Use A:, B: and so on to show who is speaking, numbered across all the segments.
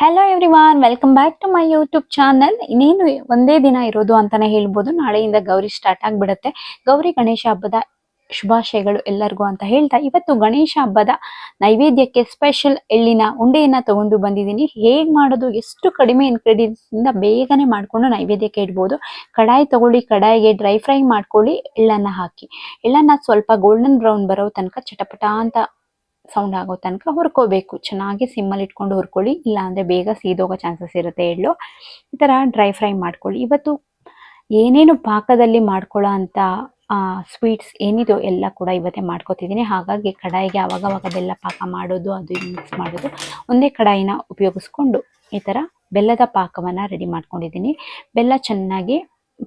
A: Hello everyone welcome back to my YouTube channel ಇನ್ನೇನು ಒಂದೇ ದಿನ ಇರೋದು ಅಂತಾನೆ ಹೇಳ್ಬೋದು. ನಾಳೆಯಿಂದ ಗೌರಿ ಸ್ಟಾರ್ಟ್ ಆಗಿಬಿಡುತ್ತೆ. ಗೌರಿ ಗಣೇಶ ಹಬ್ಬದ ಶುಭಾಶಯಗಳು ಎಲ್ಲರಿಗೂ ಅಂತ ಹೇಳ್ತಾ, ಇವತ್ತು ಗಣೇಶ ಹಬ್ಬದ ನೈವೇದ್ಯಕ್ಕೆ ಸ್ಪೆಷಲ್ ಎಳ್ಳಿನ ಉಂಡೆಯನ್ನ ತಗೊಂಡು ಬಂದಿದ್ದೀನಿ. ಹೇಗೆ ಮಾಡೋದು, ಎಷ್ಟು ಕಡಿಮೆ ಇಂದ ಬೇಗನೆ ಮಾಡ್ಕೊಂಡು ನೈವೇದ್ಯಕ್ಕೆ ಇಡ್ಬೋದು. ಕಡಾಯಿ ತಗೊಳ್ಳಿ, ಕಡಾಯಿಗೆ ಡ್ರೈ ಫ್ರೈ ಮಾಡ್ಕೊಳ್ಳಿ, ಎಳ್ಳನ್ನ ಹಾಕಿ. ಎಳ್ಳನ್ನ ಸ್ವಲ್ಪ ಗೋಲ್ಡನ್ ಬ್ರೌನ್ ಬರೋ ತನಕ ಚಟಪಟ ಅಂತ ಸೌಂಡ್ ಆಗೋ ತನಕ ಹುರ್ಕೋಬೇಕು. ಚೆನ್ನಾಗಿ ಸಿಮ್ಮಲ್ಲಿ ಇಟ್ಕೊಂಡು ಹುರ್ಕೊಳ್ಳಿ. ಇಲ್ಲಾಂದರೆ ಬೇಗ ಸೀದೋಗೋ ಚಾನ್ಸಸ್ ಇರುತ್ತೆ ಎಳ್ಳು ಈ ಥರ ಡ್ರೈ ಫ್ರೈ ಮಾಡ್ಕೊಳ್ಳಿ. ಇವತ್ತು ಏನೇನು ಪಾಕದಲ್ಲಿ ಮಾಡ್ಕೊಳ್ಳೋ ಅಂತ ಸ್ವೀಟ್ಸ್ ಏನಿದೋ ಎಲ್ಲ ಕೂಡ ಇವತ್ತೇ ಮಾಡ್ಕೋತಿದ್ದೀನಿ. ಹಾಗಾಗಿ ಕಡಾಯಿಗೆ ಅವಾಗವಾಗ ಅವಾಗ ಬೆಲ್ಲ ಪಾಕ ಮಾಡೋದು, ಅದು ಮಿಕ್ಸ್ ಮಾಡೋದು. ಒಂದೇ ಕಡಾಯಿನ ಉಪಯೋಗಿಸ್ಕೊಂಡು ಈ ಥರ ಬೆಲ್ಲದ ಪಾಕವನ್ನು ರೆಡಿ ಮಾಡ್ಕೊಂಡಿದ್ದೀನಿ. ಬೆಲ್ಲ ಚೆನ್ನಾಗಿ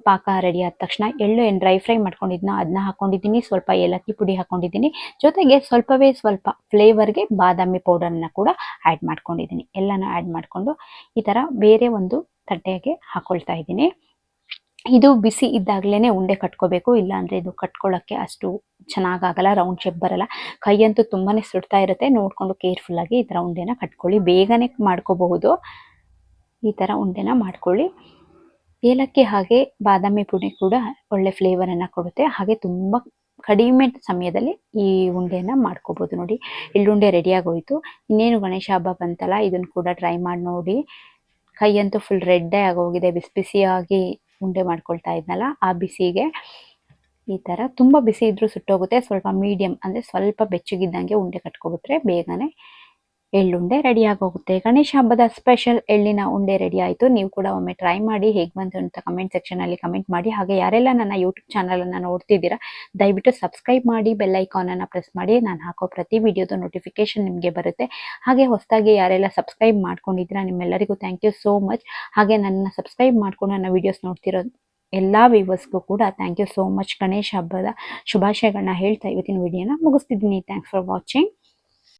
A: ಪಾಕ ರೆಡಿ ಆದ ತಕ್ಷಣ ಎಳ್ಳು ಏನು ಡ್ರೈ ಫ್ರೈ ಮಾಡ್ಕೊಂಡಿದ್ನ ಅದನ್ನ ಹಾಕೊಂಡಿದ್ದೀನಿ, ಸ್ವಲ್ಪ ಏಲಕ್ಕಿ ಪುಡಿ ಹಾಕೊಂಡಿದ್ದೀನಿ. ಜೊತೆಗೆ ಸ್ವಲ್ಪವೇ ಸ್ವಲ್ಪ ಫ್ಲೇವರ್ಗೆ ಬಾದಾಮಿ ಪೌಡರನ್ನ ಕೂಡ ಆ್ಯಡ್ ಮಾಡ್ಕೊಂಡಿದ್ದೀನಿ. ಎಲ್ಲನೂ ಆ್ಯಡ್ ಮಾಡಿಕೊಂಡು ಈ ಥರ ಬೇರೆ ಒಂದು ತಟ್ಟೆಗೆ ಹಾಕೊಳ್ತಾ ಇದ್ದೀನಿ. ಇದು ಬಿಸಿ ಇದ್ದಾಗಲೇ ಉಂಡೆ ಕಟ್ಕೋಬೇಕು, ಇಲ್ಲಾಂದರೆ ಇದು ಕಟ್ಕೊಳ್ಳೋಕ್ಕೆ ಅಷ್ಟು ಚೆನ್ನಾಗಾಗಲ್ಲ ರೌಂಡ್ ಶೇಪ್ ಬರಲ್ಲ. ಕೈಯಂತೂ ತುಂಬಾ ಸುಡ್ತಾ ಇರುತ್ತೆ. ನೋಡಿಕೊಂಡು ಕೇರ್ಫುಲ್ಲಾಗಿ ಈ ಥರ ಉಂಡೆನ ಕಟ್ಕೊಳ್ಳಿ. ಬೇಗನೆ ಮಾಡ್ಕೋಬಹುದು. ಈ ಥರ ಉಂಡೆನ ಮಾಡ್ಕೊಳ್ಳಿ. ಏಲಕ್ಕಿ ಹಾಗೆ ಬಾದಾಮಿ ಪುಡಿ ಕೂಡ ಒಳ್ಳೆ ಫ್ಲೇವರ್ ಅನ್ನ ಕೊಡುತ್ತೆ. ಹಾಗೆ ತುಂಬಾ ಕಡಿಮೆ ಸಮಯದಲ್ಲಿ ಈ ಉಂಡೆನ ಮಾಡ್ಕೋಬೋದು ನೋಡಿ. ಎಳ್ಳುಂಡೆ ರೆಡಿ ಆಗೋಯ್ತು. ಇನ್ನೇನು ಗಣೇಶ ಹಬ್ಬ ಬಂತಲ್ಲ ಇದನ್ನ ಕೂಡ ಟ್ರೈ ಮಾಡಿ ನೋಡಿ. ಕೈಯಂತೂ ಫುಲ್ ರೆಡ್ಡೇ ಆಗೋಗಿದೆ, ಬಿಸಿ ಬಿಸಿಯಾಗಿ ಉಂಡೆ ಮಾಡ್ಕೊಳ್ತಾ ಇದ್ನಲ್ಲ ಆ ಬಿಸಿಗೆ. ಈ ತರ ತುಂಬಾ ಬಿಸಿ ಇದ್ರೂ ಸುಟ್ಟೋಗುತ್ತೆ. ಸ್ವಲ್ಪ ಮೀಡಿಯಂ ಅಂದ್ರೆ ಸ್ವಲ್ಪ ಬೆಚ್ಚಗಿದ್ದಂಗೆ ಉಂಡೆ ಕಟ್ಕೊಬಿಟ್ರೆ ಬೇಗನೆ ಎಳ್ಳುಂಡೆ ರೆಡಿ ಆಗೋಗುತ್ತೆ. ಗಣೇಶ ಹಬ್ಬದ ಸ್ಪೆಷಲ್ ಎಳ್ಳಿನ ಉಂಡೆ ರೆಡಿ ಆಯಿತು. ನೀವು ಕೂಡ ಒಮ್ಮೆ ಟ್ರೈ ಮಾಡಿ ಹೇಗೆ ಬಂತು ಅಂತ ಕಮೆಂಟ್ ಸೆಕ್ಷನಲ್ಲಿ ಕಮೆಂಟ್ ಮಾಡಿ. ಹಾಗೆ ಯಾರೆಲ್ಲ ನನ್ನ ಯೂಟ್ಯೂಬ್ ಚಾನಲನ್ನು ನೋಡ್ತಿದ್ದೀರಾ, ದಯವಿಟ್ಟು ಸಬ್ಸ್ಕ್ರೈಬ್ ಮಾಡಿ ಬೆಲ್ ಐಕಾನನ್ನು ಪ್ರೆಸ್ ಮಾಡಿ. ನಾನು ಹಾಕೋ ಪ್ರತಿ ವಿಡಿಯೋದು ನೋಟಿಫಿಕೇಶನ್ ನಿಮಗೆ ಬರುತ್ತೆ. ಹಾಗೆ ಹೊಸದಾಗಿ ಯಾರೆಲ್ಲ ಸಬ್ಸ್ಕ್ರೈಬ್ ಮಾಡ್ಕೊಂಡಿದ್ದೀರಾ, ನಿಮ್ಮೆಲ್ಲರಿಗೂ ಥ್ಯಾಂಕ್ ಯು ಸೋ ಮಚ್ ಹಾಗೆ ನನ್ನ ಸಬ್ಸ್ಕ್ರೈಬ್ ಮಾಡ್ಕೊಂಡು ನನ್ನ ವಿಡಿಯೋಸ್ ನೋಡ್ತಿರೋ ಎಲ್ಲ ವ್ಯೂವರ್ಸ್ಗೂ ಕೂಡ thank you so much Ganesha ಹಬ್ಬದ ಶುಭಾಶಯಗಳನ್ನ ಹೇಳ್ತಾ ಇವತ್ತಿನ ವಿಡಿಯೋನ ಮುಗಿಸ್ತಿದ್ದೀನಿ. Thanks for watching